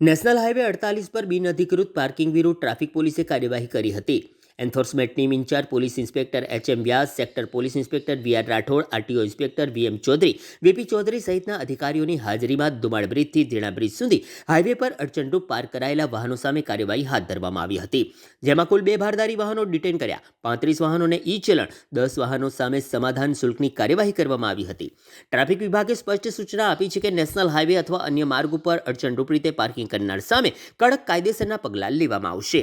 National highway અડતાલીસ પર બિનઅધિકૃત parking વિરુદ્ધ ટ્રાફિક પોલીસે કાર્યવાહી કરી હતી. Enforcement team incharge, police inspector H M Vyas, sector police inspector V R Rathod, RTO inspector V M Chaudhary, VP Chaudhary સહિતના અધિકારીઓની હાજરીમાં દુમાળ બ્રિજથી ધીણા બ્રિજ સુધી હાઈવે પર અડચણરૂપ પાર્ક કરાયેલા વાહનો સામે કાર્યવાહી હાથ ધરવામાં આવી હતી. જેમાં કુલ બે ભારદારી વાહનો ડિટેન કર્યા. પાંત્રીસ વાહનોને ઈ ચલણ, દસ વાહનો સામે સમાધાન શુલ્કની કાર્યવાહી કરવામાં આવી હતી. ટ્રાફિક વિભાગે સ્પષ્ટ સૂચના આપી છે કે નેશનલ હાઈવે અથવા અન્ય માર્ગ ઉપર અડચણરૂપ રીતે પાર્કિંગ કરનાર સામે કડક કાયદેસરના પગલાં લેવામાં આવશે.